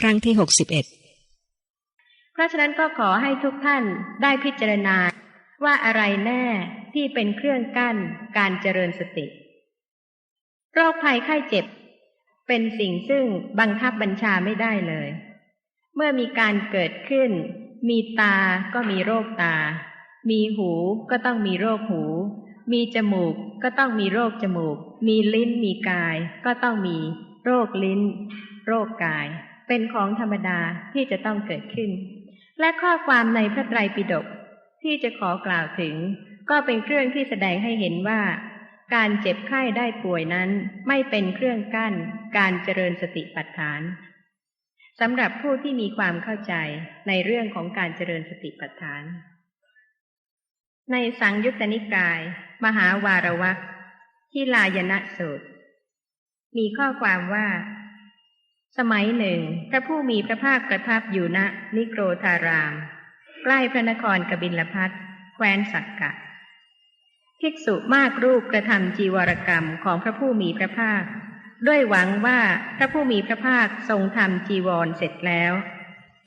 ครั้งที่หกสิบเอ็ดเพราะฉะนั้นก็ขอให้ทุกท่านได้พิจารณาว่าอะไรแน่ที่เป็นเครื่องกั้นการเจริญสติ โรคภัยไข้เจ็บ เป็นสิ่งซึ่งบังคับบัญชาไม่ได้เลย เมื่อมีการเกิดขึ้น มีตาก็มีโรคตา มีหูก็ต้องมีโรคหู มีจมูกก็ต้องมีโรคจมูก มีลิ้นมีกาย ก็ต้องมีโรคลิ้น โรคกาย เป็นของธรรมดาที่จะต้องเกิดขึ้น และข้อความในพระไตรปิฎกที่จะขอกล่าวถึง ก็เป็นเครื่องที่แสดงให้เห็นว่า การเจ็บไข้ได้ป่วยนั้นไม่เป็นเครื่องกั้น การเจริญสติปัฏฐานสำหรับผู้ที่มีความเข้าใจในเรื่องของการเจริญสติปัฏฐาน ในสังยุตตนิกาย มหาวารวักที่ลายณสูตร มีข้อความว่า สมัยหนึ่ง พระผู้มีพระภาคประทับอยู่ณนิโครธาราม ใกล้พระนครกบิลพัทแคว้นสักกะ ภิกษุมากรูปกระทำจีวรกรรมของพระผู้มีพระภาค ด้วยหวังว่าพระผู้มีพระภาคทรงทำจีวรเสร็จแล้ว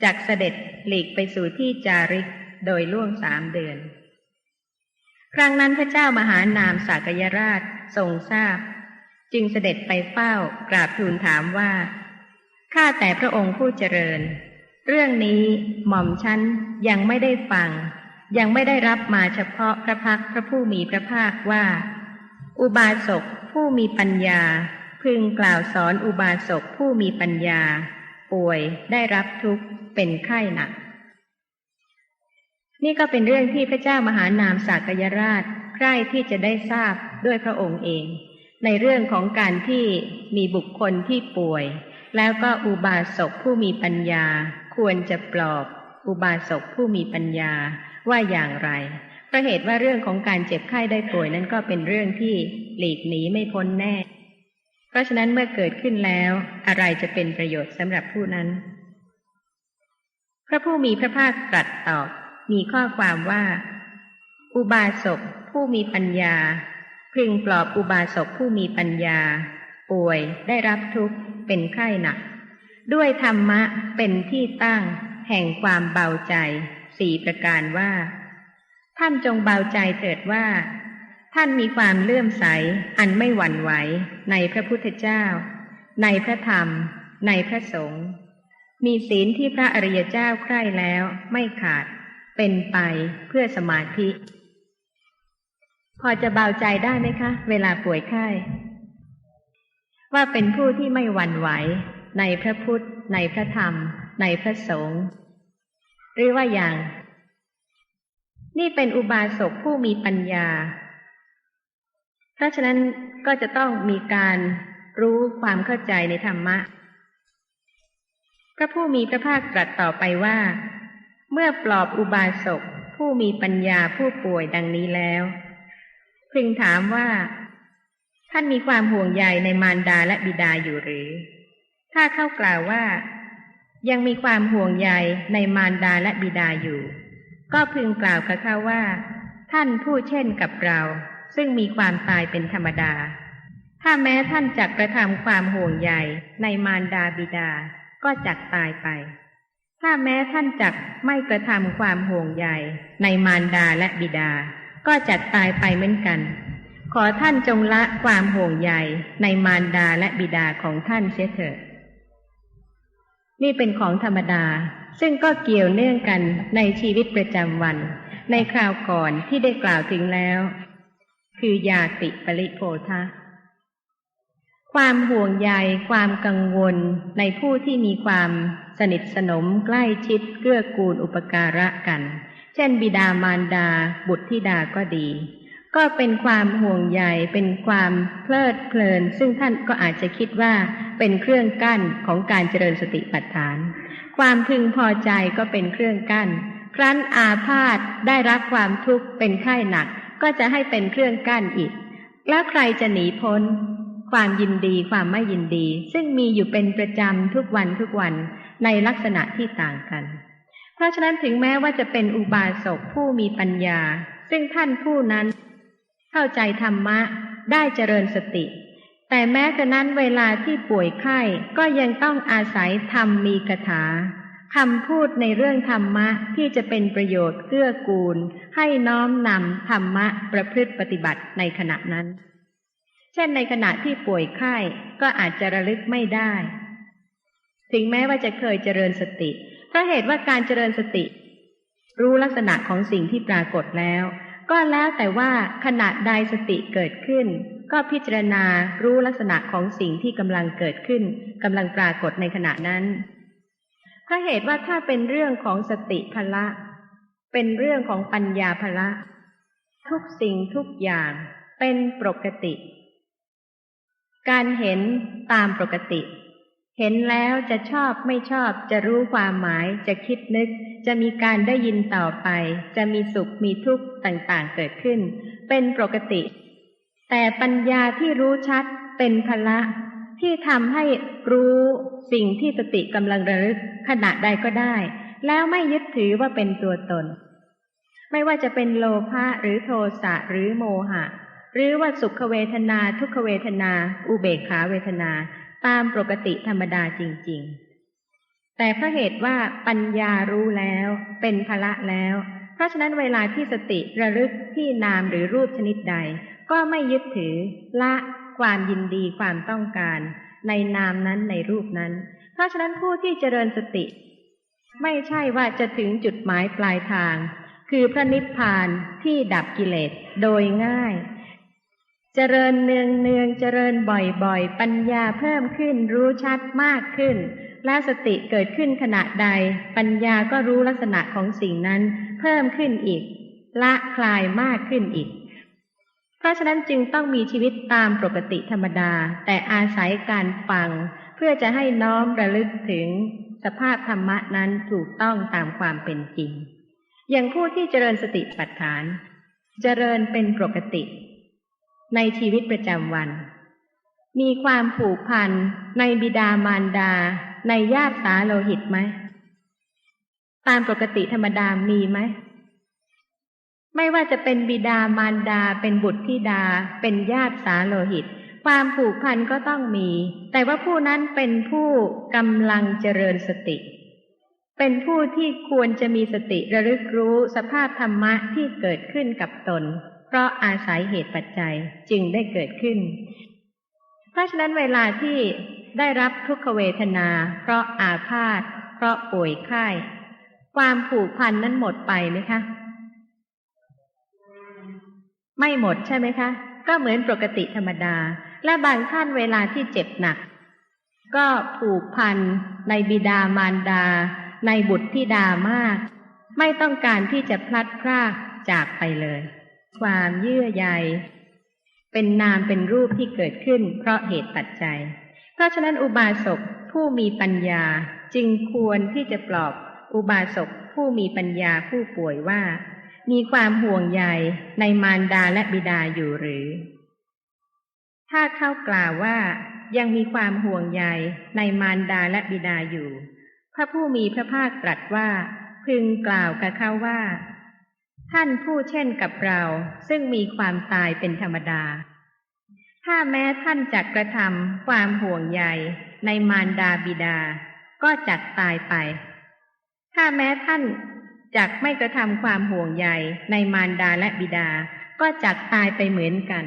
จากเสด็จหลีกไปสู่ที่จาริกโดยล่วงสามเดือน ครั้งนั้นพระเจ้ามหานามสากยราชทรงทราบ จึงเสด็จไปเฝ้ากราบทูลถามว่า ข้าแต่พระองค์ผู้เจริญ เรื่องนี้หม่อมชั้นยังไม่ได้ฟัง ยังไม่ได้รับมาเฉพาะพระพักพระผู้มีพระภาคว่า อุบาสกผู้มีปัญญา พึงกล่าวสอนอุบาสกผู้มีปัญญา ป่วยได้รับทุกข์เป็นไข้หนัก นี่ก็เป็นเรื่องที่พระเจ้ามหานามสากยราชใคร่ที่จะได้ทราบด้วยพระองค์เอง ในเรื่องของการที่มีบุคคลที่ป่วย แล้วก็อุบาสกผู้มีปัญญา ควรจะปลอบ อุบาสกผู้มีปัญญาว่าอย่างไรเพราะเหตุว่าเรื่องของการเจ็บไข้ได้ป่วยนั้นก็เป็นเรื่องที่หลีกหนีไม่พ้นแน่ เพราะฉะนั้นเมื่อเกิดขึ้นแล้ว อะไรจะเป็นประโยชน์สำหรับผู้นั้น พระผู้มีพระภาคตรัสตอบมีข้อความว่า อุบาสกผู้มีปัญญา พึงปลอบอุบาสกผู้มีปัญญา ป่วยได้รับทุกข์ เป็นไข้หนัก ด้วยธรรมะเป็นที่ตั้งแห่งความเบาใจสี่ประการว่า ท่านจงเบาใจเถิดว่า ท่านมีความเลื่อมใสอันไม่หวั่นไหวในพระพุทธเจ้า ในพระธรรม ในพระสงฆ์มีศีลที่พระอริยเจ้าใคร่แล้วไม่ขาดเป็นไปเพื่อสมาธิ พอจะเบาใจได้ไหมคะ เวลาป่วยไข้ ว่าเป็นผู้ที่ไม่หวั่นไหวในพระพุทธ ในพระธรรม ในพระสงฆ์หรือว่าอย่าง นี่เป็นอุบาสกผู้มีปัญญา เพราะฉะนั้นก็จะต้องมีการรู้ความเข้าใจในธรรมะ พระผู้มีพระภาคตรัสต่อไปว่า เมื่อปลอบอุบาสกผู้มีปัญญาผู้ป่วยดังนี้แล้ว พึงถามว่า ท่านมีความห่วงใยในมารดาและบิดาอยู่หรือ ถ้าเข้ากล่าวว่า ยังมีความห่วงใยในมารดาและบิดาอยู่ ก็พึงกล่าวกับเขาว่า ท่านผู้เช่นกับเรา ซึ่งมีความตายเป็นธรรมดา ถ้าแม้ท่านจักกระทำความห่วงใยในมารดาบิดา ก็จักตายไป ถ้าแม้ท่านจักไม่กระทำความห่วงใยในมารดาและบิดา ก็จักตายไปเหมือนกัน ขอท่านจงละความห่วงใยในมารดาและบิดาของท่านเสียเถิด นี่เป็นของธรรมดา ซึ่งก็เกี่ยวเนื่องกันในชีวิตประจำวัน ในคราวก่อนที่ได้กล่าวถึงแล้ว คือยาติปริโภทะความห่วงใยความกังวลในผู้ที่มีความสนิทสนมใกล้ชิดเกื้อกูลอุปการะกัน เช่น บิดามารดาบุตรธิดาก็ดี ก็เป็นความห่วงใยเป็นความเพลิดเพลิน ซึ่งท่านก็อาจจะคิดว่าเป็นเครื่องกั้นของการเจริญสติปัฏฐาน ความพึงพอใจก็เป็นเครื่องกั้น ครั้นอาพาธได้รับความทุกข์เป็นไข้หนัก ก็จะให้เป็นเครื่องกั้นอีก แล้วใครจะหนีพ้น ความยินดีความไม่ยินดี ซึ่งมีอยู่เป็นประจำทุกวันทุกวันในลักษณะที่ต่างกัน เพราะฉะนั้นถึงแม้ว่าจะเป็นอุบาสกผู้มีปัญญา ซึ่งท่านผู้นั้น เข้าใจธรรมะ ได้เจริญสติ แต่แม้กระนั้นเวลาที่ป่วยไข้ก็ยังต้องอาศัยธรรมมีคาถาคำพูดในเรื่องธรรมะที่จะเป็นประโยชน์เกื้อกูล ให้น้อมนำธรรมะประพฤติปฏิบัติในขณะนั้น เช่นในขณะที่ป่วยไข้ก็อาจจะระลึกไม่ได้ ถึงแม้ว่าจะเคยเจริญสติ เพราะเหตุว่าการเจริญสติ รู้ลักษณะของสิ่งที่ปรากฏแล้ว ก็แล้วแต่ว่าขณะใดสติเกิดขึ้น ก็พิจารณารู้ลักษณะของสิ่งที่กำลังเกิดขึ้นกำลังปรากฏในขณะนั้นเพราะเหตุว่าถ้าเป็นเรื่องของสติพละ เป็นเรื่องของปัญญาพละ ทุกสิ่งทุกอย่างเป็นปกติ การเห็นตามปกติ เห็นแล้วจะชอบไม่ชอบจะรู้ความหมายจะคิดนึก จะมีการได้ยินต่อไป จะมีสุขมีทุกข์ต่างๆเกิดขึ้น เป็นปกติ แต่ปัญญาที่รู้ชัดเป็นพละที่ทำให้รู้สิ่งที่สติกำลังระลึกขณะใดก็ได้ แล้วไม่ยึดถือว่าเป็นตัวตน ไม่ว่าจะเป็นโลภะหรือโทสะหรือโมหะ หรือว่าสุขเวทนาทุกขเวทนา อุเบกขาเวทนา ตามปกติธรรมดาจริง ๆ แต่เพราะเหตุว่าปัญญารู้แล้วเป็นภละแล้ว เพราะฉะนั้นเวลาที่สติระลึกที่นามหรือรูปชนิดใด ก็ไม่ยึดถือละความยินดีความต้องการ ในนามนั้นในรูปนั้น เพราะฉะนั้นผู้ที่เจริญสติ ไม่ใช่ว่าจะถึงจุดหมายปลายทาง คือพระนิพพานที่ดับกิเลสโดยง่าย เจริญเนืองเนืองเจริญบ่อยๆ ปัญญาเพิ่มขึ้นรู้ชัดมากขึ้น และสติเกิดขึ้นขณะใด ปัญญาก็รู้ลักษณะของสิ่งนั้น เพิ่มขึ้นอีก ละคลายมากขึ้นอีก เพราะฉะนั้นจึงต้องมีชีวิตตามปกติธรรมดา แต่อาศัยการฟัง เพื่อจะให้น้อมระลึกถึงสภาพธรรมะนั้นถูกต้องตามความเป็นจริง อย่างผู้ที่เจริญสติปัฏฐาน เจริญเป็นปกติ ในชีวิตประจำวัน มีความผูกพันในบิดามารดา ในญาติสาโลหิตไหม ตามปกติธรรมดามีไหม ไม่ว่าจะเป็นบิดามารดา เป็นบุตรธิดา เป็นญาติสาโลหิต ความผูกพันก็ต้องมี แต่ว่าผู้นั้นเป็นผู้กำลังเจริญสติเป็นผู้ที่ควรจะมีสติระลึกรู้สภาพธรรมะที่เกิดขึ้นกับตน ราะอาศัยเหตุปัจจัยจึงได้เกิดขึ้น เพราะฉะนั้นเวลาที่ได้รับทุกขเวทนา เพราะอาพาธเพราะป่วยไข้ความผูกพันนั้นหมดไปไหมคะ ไม่หมดใช่ไหมคะ ก็เหมือนปกติธรรมดา และบางท่านเวลาที่เจ็บหนัก ก็ผูกพันในบิดามารดา ในบุตรที่ดามาก ไม่ต้องการที่จะพลัดพรากจากไปเลย ความเยื่อใยเป็นนามเป็นรูปที่เกิดขึ้น เพราะเหตุปัจจัย เพราะฉะนั้นอุบาสกผู้มีปัญญาจึงควรที่จะปลอบอุบาสกผู้มีปัญญาผู้ป่วยว่า มีความห่วงใยในมารดาและบิดาอยู่หรือ ถ้าเข้ากล่าวว่ายังมีความห่วงใยในมารดาและบิดาอยู่ พระผู้มีพระภาคตรัสว่า พึงกล่าวกับเขาว่า ท่านผู้เช่นกับเรา ซึ่งมีความตายเป็นธรรมดา ถ้าแม้ท่านจักกระทำความห่วงใยในมารดาบิดา ก็จักตายไป ถ้าแม้ท่านจักไม่กระทำความห่วงใยในมารดาและบิดา ก็จักตายไปเหมือนกัน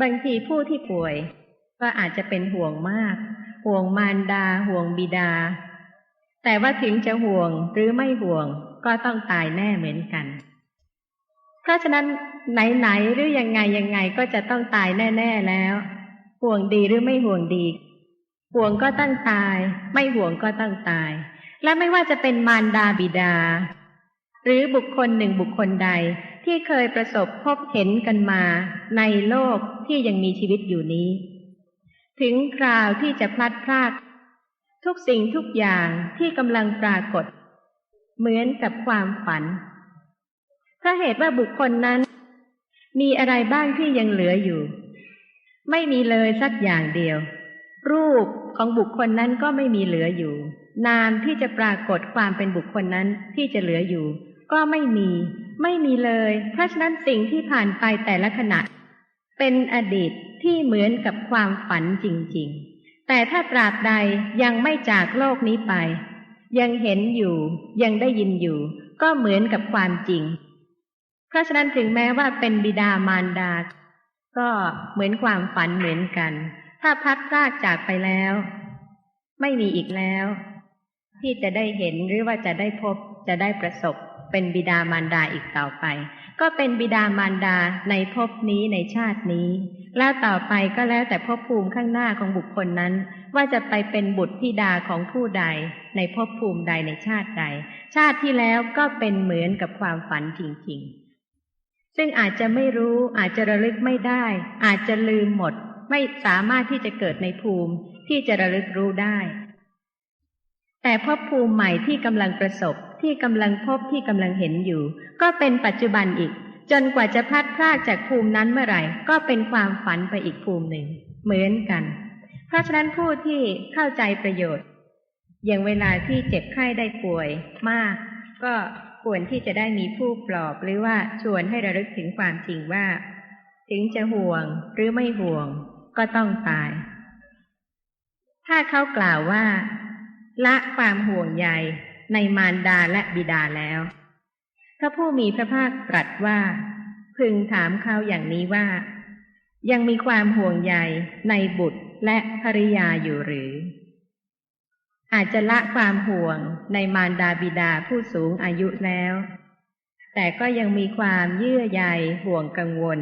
บางทีผู้ที่ป่วย ก็อาจจะเป็นห่วงมาก ห่วงมารดา ห่วงบิดา แต่ว่าถึงจะห่วงหรือไม่ห่วง ก็ต้องตายแน่เหมือนกัน เพราะฉะนั้นไหนๆหรือยังไงยังไงก็จะต้องตายแน่ ๆแล้ว ห่วงดีหรือไม่ห่วงดี ห่วงก็ต้องตาย ไม่ห่วงก็ต้องตาย และไม่ว่าจะเป็นมารดาบิดา หรือบุคคลหนึ่งบุคคลใดที่เคยประสบพบเห็นกันมาในโลกที่ยังมีชีวิตอยู่นี้ ถึงคราวที่จะพลัดพรากทุกสิ่งทุกอย่างที่กำลังปรากฏ เหมือนกับความฝันเพราเหตุว่าบุคคลนั้น มีอะไรบ้างที่ยังเหลืออยู่ ไม่มีเลยสักอย่างเดียว รูปของบุคคลนั้นก็ไม่มีเหลืออยู่ นามที่จะปรากฏความเป็นบุคคลนั้นที่จะเหลืออยู่ ก็ไม่มี ไม่มีเลย เพราะฉะนั้นสิ่งที่ผ่านไปแต่ละขณะ เป็นอดีตที่เหมือนกับความฝันจริง ๆ แต่ถ้าตราบใดยังไม่จากโลกนี้ไป ยังเห็นอยู่ยังได้ยินอยู่ ก็เหมือนกับความจริง เพราะฉะนั้นถึงแม้ว่าเป็นบิดามารดา ก็เหมือนความฝันเหมือนกัน ถ้าพัดพลากจากไปแล้ว ไม่มีอีกแล้ว ที่จะได้เห็นหรือว่าจะได้พบจะได้ประสบ เป็นบิดามารดาอีกต่อไป ก็เป็นบิดามารดาในภพนี้ในชาตินี้ แล้วต่อไปก็แล้วแต่ภพภูมิข้างหน้าของบุคคลนั้น ว่าจะไปเป็นบุตรธิดาของผู้ใด ในภพภูมิใดในชาติใด ชาติที่แล้วก็เป็นเหมือนกับความฝันจริงๆ ซึ่งอาจจะไม่รู้อาจจะระลึกไม่ได้ อาจจะลืมหมด ไม่สามารถที่จะเกิดในภูมิที่จะระลึกรู้ได้ แต่ภพภูมิใหม่ที่กำลังประสบที่กำลังพบที่กำลังเห็นอยู่ ก็เป็นปัจจุบันอีก จนกว่าจะพัดพลากจากภูมินั้นเมื่อไหร่ ก็เป็นความฝันไปอีกภูมิหนึ่ง เหมือนกัน เพราะฉะนั้นผู้ที่เข้าใจประโยชน์ อย่างเวลาที่เจ็บไข้ได้ป่วยมาก ก็ควรที่จะได้มีผู้ปลอบหรือว่าชวนให้ระลึกถึงความจริงว่า ถึงจะห่วงหรือไม่ห่วง ก็ต้องตาย ถ้าเขากล่าวว่า ละความห่วงใยในมารดาและบิดาแล้ว พระผู้มีพระภาคตรัสว่า พึงถามเขาอย่างนี้ว่า ยังมีความห่วงใยในบุตรและภริยาอยู่หรือ อาจจะละความห่วงในมารดาบิดาผู้สูงอายุแล้ว แต่ก็ยังมีความเยื่อใยห่วงกังวล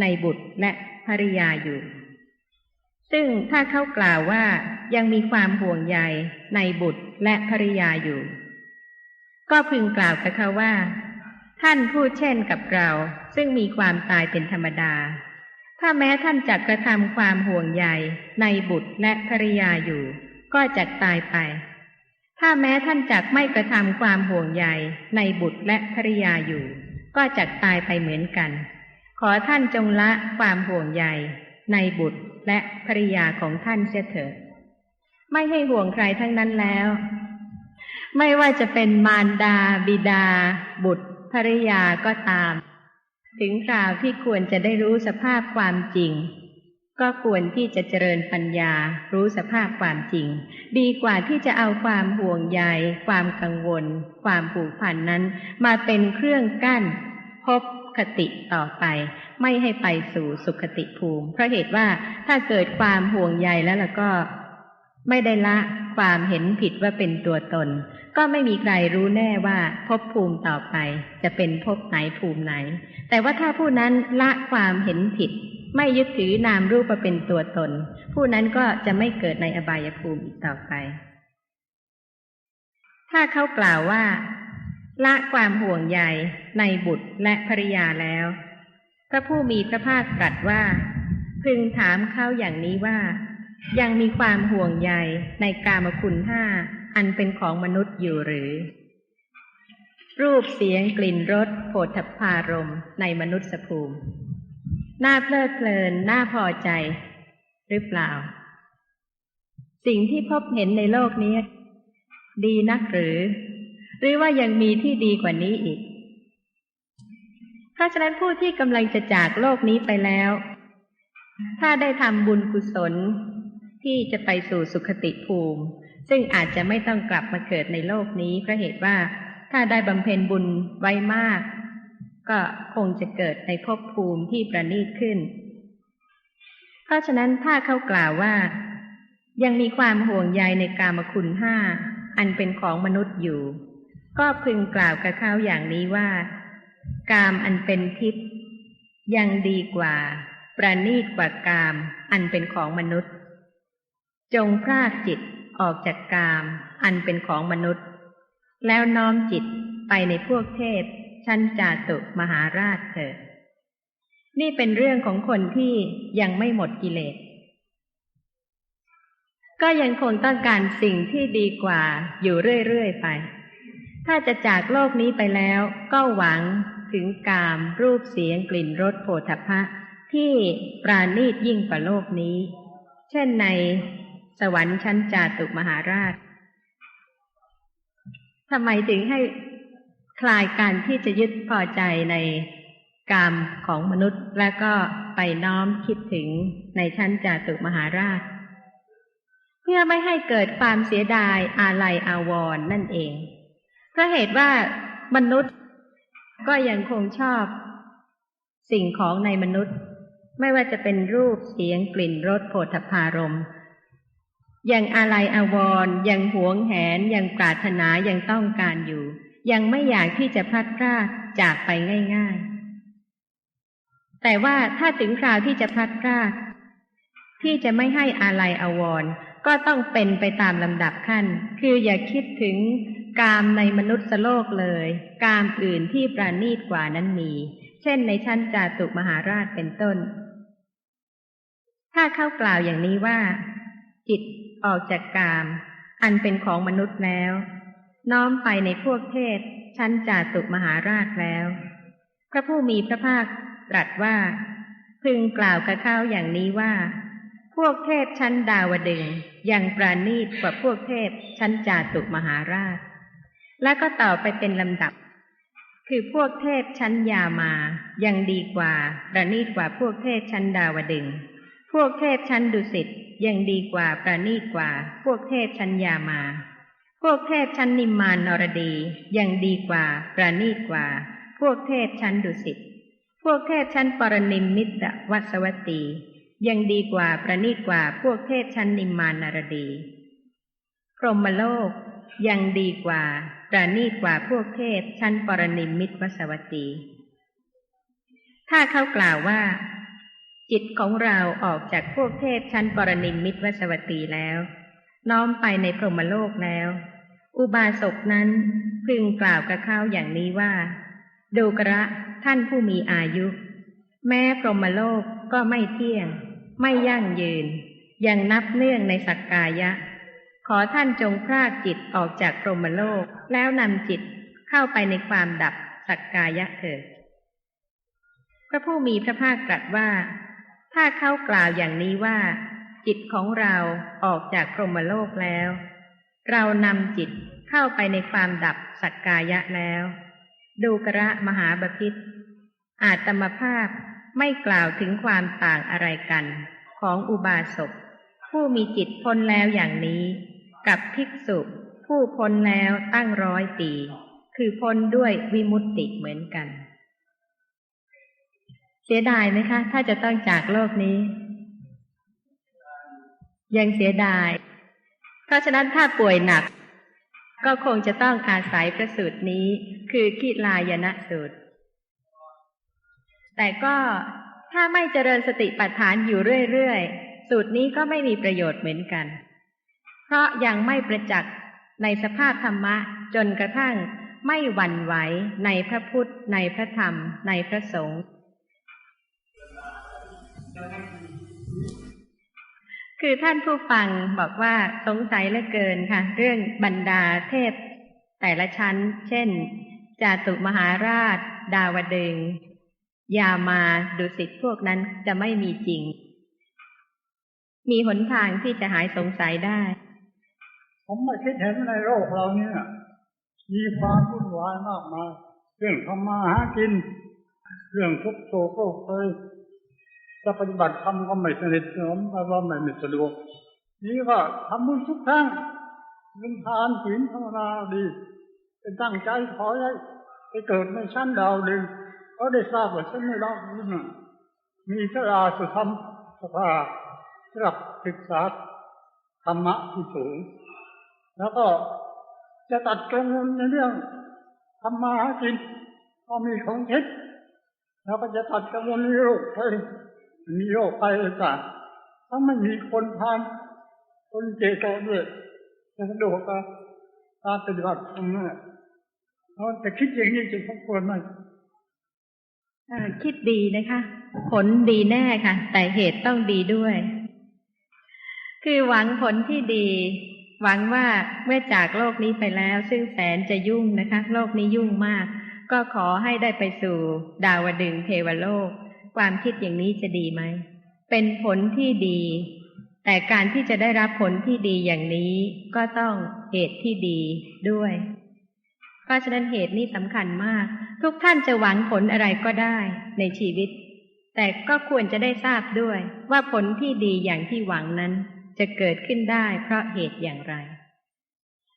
ในบุตรและภริยาอยู่ ซึ่งถ้าเขากล่าวว่ายังมีความห่วงใยในบุตรและภริยาอยู่ ก็พึงกล่าวกับเขาว่า ท่านพูดเช่นกับเรา ซึ่งมีความตายเป็นธรรมดา ถ้าแม้ท่านจักกระทำความห่วงใยในบุตรและภริยาอยู่ ก็จักตายไป ถ้าแม้ท่านจักไม่กระทำความห่วงใยในบุตรและภริยาอยู่ ก็จักตายไปเหมือนกัน ขอท่านจงละความห่วงใย ในบุตรและภริยาของท่านเสียเถิด ไม่ให้ห่วงใครทั้งนั้นแล้ว ไม่ว่าจะเป็นมารดา บิดา บุตรภริยาก็ตาม ถึงคราวที่ควรจะได้รู้สภาพความจริง ก็ควรที่จะเจริญปัญญารู้สภาพความจริง ดีกว่าที่จะเอาความห่วงใย ความกังวล ความผูกพันนั้น มาเป็นเครื่องกั้น พบคติต่อไป ไม่ให้ไปสู่สุขติภูมิ เพราะเหตุว่าถ้าเกิดความห่วงใยแล้วล่ะก็ไม่ได้ละความเห็นผิดว่าเป็นตัวตน ก็ไม่มีใครรู้แน่ว่าภพภูมิต่อไป จะเป็นภพไหนภูมิไหน แต่ว่าถ้าผู้นั้นละความเห็นผิด ไม่ยึดถือนามรูปมาเป็นตัวตน ผู้นั้นก็จะไม่เกิดในอบายภูมิอีกต่อไป ถ้าเขากล่าวว่า ละความห่วงใยในบุตรและภริยาแล้ว พระผู้มีพระภาคตรัสว่า พึงถามเขาอย่างนี้ว่า ยังมีความห่วงใยในกามคุณห้าอันเป็นของมนุษย์อยู่หรือ รูปเสียงกลิ่นรสโผฏฐพารมในมนุษย์สภูมิน่าเพลิดเพลินน่าพอใจ หรือเปล่า สิ่งที่พบเห็นในโลกนี้ ดีนักหรือ หรือว่ายังมีที่ดีกว่านี้อีก ราะฉะนั้นผู้ที่กำลังจะจากโลกนี้ไปแล้ว ถ้าได้ทำบุญกุศลที่จะไปสู่สุขติภูมิ ซึ่งอาจจะไม่ต้องกลับมาเกิดในโลกนี้เพราะเหตุว่าถ้าได้บำเพ็ญบุญไว้มาก ก็คงจะเกิดในภพภูมิที่ประณีตขึ้น เพราะฉะนั้นถ้าเขากล่าวว่า ยังมีความห่วงใยในกามคุณห้าอันเป็นของมนุษย์อยู่ ก็พึงกล่าวกับเขาอย่างนี้ว่า กามอันเป็นทิพย์ยังดีกว่า ประณีตกว่ากามอันเป็นของมนุษย์ จงพรากจิตออกจากกามอันเป็นของมนุษย์ แล้วน้อมจิตไปในพวกเทพ ชั้นจาตุมหาราชเถิดนี่เป็นเรื่องของคนที่ยังไม่หมดกิเลส ก็ยังคงต้องการสิ่งที่ดีกว่าอยู่เรื่อย ๆ ไป ถ้าจะจากโลกนี้ไปแล้ว ก็หวัง ถึงกาม รูปเสียงกลิ่นรสโผฏฐะที่ปราณีตยิ่งกว่าโลกนี้ เช่นในสวรรค์ชั้นจาตุมหาราชทำไมถึงให้คลายการที่จะยึดพอใจในกรรมของมนุษย์ และก็ไปน้อมคิดถึงในชั้นจาตุมหาราช เพื่อไม่ให้เกิดความเสียดายอาลัยอาวรณ์นั่นเองเพราะเหตุว่ามนุษย์ ก็ยังคงชอบ สิ่งของในมนุษย์ ไม่ว่าจะเป็นรูปเสียงกลิ่นรสโผฏฐารมยังอาลัยอาวรยังหวงแหน ยังปรารถนายังต้องการอยู่ ยังไม่อยากที่จะพลัดพรากจากไปง่ายๆ แต่ว่าถ้าถึงคราวที่จะพลัดพรากที่จะไม่ให้อาลัยอาวรก็ต้องเป็นไปตามลำดับขั้น คืออย่าคิดถึง กามในมนุษย์โลกเลย กามอื่นที่ประณีตกว่านั้นมี เช่นในชั้นจาตุมหาราชเป็นต้น ถ้าเข้ากล่าวอย่างนี้ว่า จิตออกจากกาม อันเป็นของมนุษย์แล้ว น้อมไปในพวกเทพ ชั้นจาตุมหาราชแล้ว พระผู้มีพระภาคตรัสว่า พึงกล่าวกับเขาอย่างนี้ว่า พวกเทพชั้นดาวดึงยังปราณีตกว่าพวกเทพชั้นจาตุมหาราช และก็ต่อไปเป็นลำดับ คือพวกเทพชั้นยามา ยังดีกว่าประณีตกว่าพวกเทพชั้นดาวดึง พวกเทพชั้นดุสิตยังดีกว่าประณีตกว่า พวกเทพชั้นยามา พวกเทพชั้นนิมมานนรดียังดีกว่าประณีตกว่า พวกเทพชั้นดุสิตพวกเทพชั้นปรนิมมิตวัสวัตตียังดีกว่าประณีตกว่าพวกเทพชั้นนิมมานนรดี พรหมโลก ยังดีกว่า ประณีกว่าพวกเทพชั้นปรนิมมิตวสวัตี ถ้าเขากล่าวว่า จิตของเราออกจากพวกเทพชั้นปรนิมมิตวสวัตีแล้ว น้อมไปในพรหมโลกแล้ว อุบาสกนั้นพึงกล่าวกับเขาอย่างนี้ว่าดูกระท่านผู้มีอายุ แม้พรหมโลกก็ไม่เที่ยง ไม่ยั่งยืน ยังนับเนื่องในสักกายะ ขอท่านจงพรากจิตออกจากพรหมโลกแล้วนำจิตเข้าไปในความดับสักกายะเถิด พระผู้มีพระภาคตรัสว่า ถ้าเข้ากล่าวอย่างนี้ว่า จิตของเราออกจากพรหมโลกแล้ว เรานำจิตเข้าไปในความดับสักกายะแล้ว ดูกระมหาบพิษอาตมภาพไม่กล่าวถึงความต่างอะไรกัน ของอุบาสกผู้มีจิตพ้นแล้วอย่างนี้ กับภิกษุผู้พ้นแล้วตั้งร้อยปี คือพ้นด้วยวิมุตติเหมือนกัน เสียดายไหมคะ ถ้าจะต้องจากโลกนี้ ยังเสียดาย เพราะฉะนั้นถ้าป่วยหนัก ก็คงจะต้องอาศัยพระสูตรนี้ คือกิลายนะสูตร แต่ก็ถ้าไม่เจริญสติปัฏฐานอยู่เรื่อย ๆ สูตรนี้ก็ไม่มีประโยชน์เหมือนกัน พราะยังไม่ประจักษ์ในสภาพธรรมะจนกระทั่งไม่หวั่นไหวในพระพุทธ ในพระธรรม ในพระสงฆ์คือท่านผู้ฟังบอกว่าสงสัยเหลือเกินค่ะ เรื่องบรรดาเทพ แต่ละชั้น เช่น จาตุมหาราช ดาวดึง ยามาดุสิตพวกนั้นจะไม่มีจริง มีหนทางที่จะหายสงสัยได้ ผมไม่คิดเห็นในโลกเราเนี่ยมีความวุ่นวายมากมายเรื่องทำมาหากิน เรื่องทุกโศกโรคเคยจะปฏิบัติธรรมก็ไม่สนิทสนมว่าไม่สะดวกนี่ก็ทำบุญทุกครั้งเงินทานศีลภาวนาดีเป็นตั้งใจขอให้ไปเกิดในชั้นดาวดึงก็ได้ทราบว่าชั้นในดาวดึงมีสราสุธรรมสภาสำหรับศึกษาธรรมะที่สูง แล้วก็จะตัดกังวลในเรื่องทำมาหากินพอมีของคิดแล้วก็จะตัดกังวลในโรคไปมีโรคไปต่างถ้าไม่มีคนทานคนเจโตด้วยจะสะดวกกับการปฏิบัติตรงนี้เราจะคิดอย่างนี้จะสมควรไหมคิดดีนะคะ ผลดีแน่ค่ะ แต่เหตุต้องดีด้วย คือหวังผลที่ดี หวังว่าเมื่อจากโลกนี้ไปแล้ว ซึ่งแสนจะยุ่งนะคะ โลกนี้ยุ่งมาก ก็ขอให้ได้ไปสู่ดาวดึงเทวโลก ความคิดอย่างนี้จะดีไหม เป็นผลที่ดี แต่การที่จะได้รับผลที่ดีอย่างนี้ก็ต้องเหตุที่ดีด้วย เพราะฉะนั้นเหตุนี้สำคัญมาก ทุกท่านจะหวังผลอะไรก็ได้ในชีวิต แต่ก็ควรจะได้ทราบด้วยว่าผลที่ดีอย่างที่หวังนั้น จะเกิดขึ้นได้เพราะเหตุอย่างไร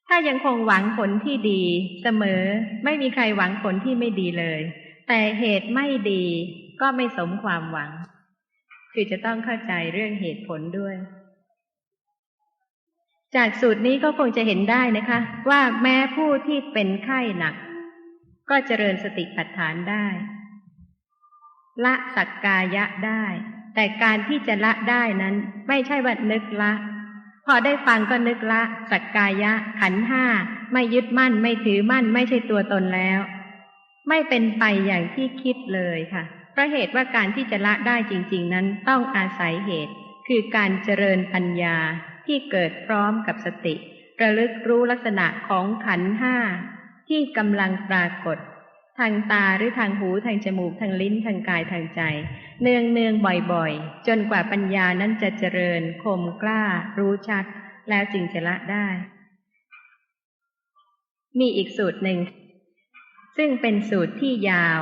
ถ้ายังคงหวังผลที่ดีเสมอไม่มีใครหวังผลที่ไม่ดีเลย แต่เหตุไม่ดีก็ไม่สมความหวัง คือจะต้องเข้าใจเรื่องเหตุผลด้วย จากสูตรนี้ก็คงจะเห็นได้นะคะ ว่าแม้ผู้ที่เป็นไข้หนัก ก็เจริญสติปัฏฐานได้ ละสักกายะได้ แต่การที่จะละได้นั้น ไม่ใช่ว่านึกละ พอได้ฟังก็นึกละ สักกายะ ขันห้า ไม่ยึดมั่น ไม่ถือมั่น ไม่ใช่ตัวตนแล้ว ไม่เป็นไปอย่างที่คิดเลยค่ะเพราะเหตุว่าการที่จะละได้จริง ๆ นั้นต้องอาศัยเหตุ คือการเจริญปัญญาที่เกิดพร้อมกับสติ ระลึกรู้ลักษณะของขันห้าที่กำลังปรากฏ ทางตาหรือทางหูทางจมูกทางลิ้นทางกายทางใจ เนืองเนืองบ่อยๆ จนกว่าปัญญานั้นจะเจริญ คมกล้า รู้ชัด แล้วจึงจะละได้ มีอีกสูตรหนึ่ง ซึ่งเป็นสูตรที่ยาว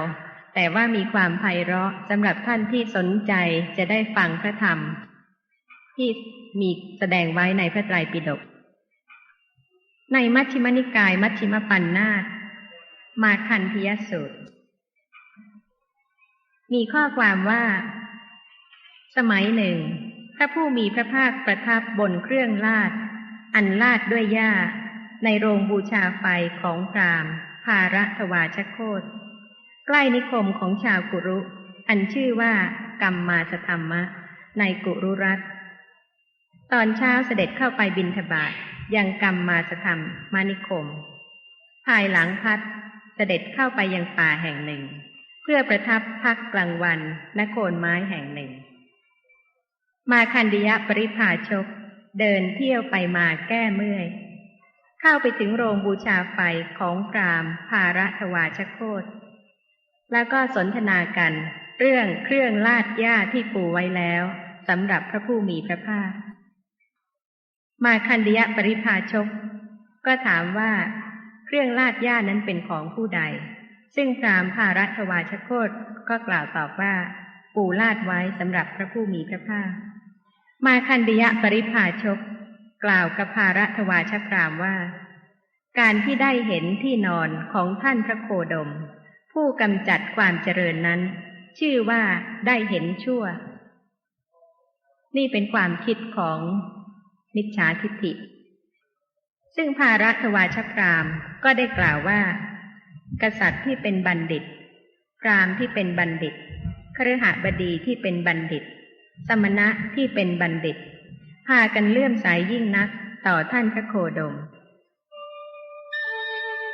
แต่ว่ามีความไพเราะสำหรับท่านที่สนใจจะได้ฟังพระธรรม ที่มีแสดงไว้ในพระไตรปิฎกในมัชฌิมนิกายมัชฌิมปัญนาต มาคันธยสูตร มีข้อความว่า สมัยหนึ่ง พระผู้มีพระภาคประทับบนเครื่องลาด อันลาดด้วยหญ้า ในโรงบูชาไฟของพรามภาระทวาชโคตใกล้นิคมของชาวกุรุ อันชื่อว่ากัมมาสธรรมะ ในกุรุรัตตอนเช้าเสด็จเข้าไปบินทบาทยังกรรมมาสธรรมมานิคม ภายหลังพัด เสด็จเข้าไปยังป่าแห่งหนึ่ง เพื่อประทับพักกลางวันณโคนไม้แห่งหนึ่ง มาคันดิยะปริภาชก เดินเที่ยวไปมาแก้เมื่อย เข้าไปถึงโรงบูชาไฟของพรามภาระทวาชโคตแล้วก็สนทนากันเรื่องเครื่องลาดหญ้าที่ปูไว้แล้วสำหรับพระผู้มีพระภาค มาคันดิยะปริภาชก ก็ถามว่า เครื่องลาดหญ้านั้นเป็นของผู้ใด ซึ่งพรามภารัตวาชโคตก็กล่าวตอบว่า ปู่ลาดไว้สำหรับพระผู้มีพระภาค มาคันดิยะปริภาชก กล่าวกับภารัตวาชพรามว่า การที่ได้เห็นที่นอนของท่านพระโคดม ผู้กำจัดความเจริญนั้น ชื่อว่าได้เห็นชั่ว นี่เป็นความคิดของมิจฉาทิฏฐิ ซึ่งภารัตวาชพรามก็ได้กล่าวว่า กษัตริย์ที่เป็นบัณฑิต พรามที่เป็นบัณฑิตครหบดีที่เป็นบัณฑิต สมณะที่เป็นบัณฑิต พากันเลื่อมใสยยิ่งนักต่อท่านพระโคดม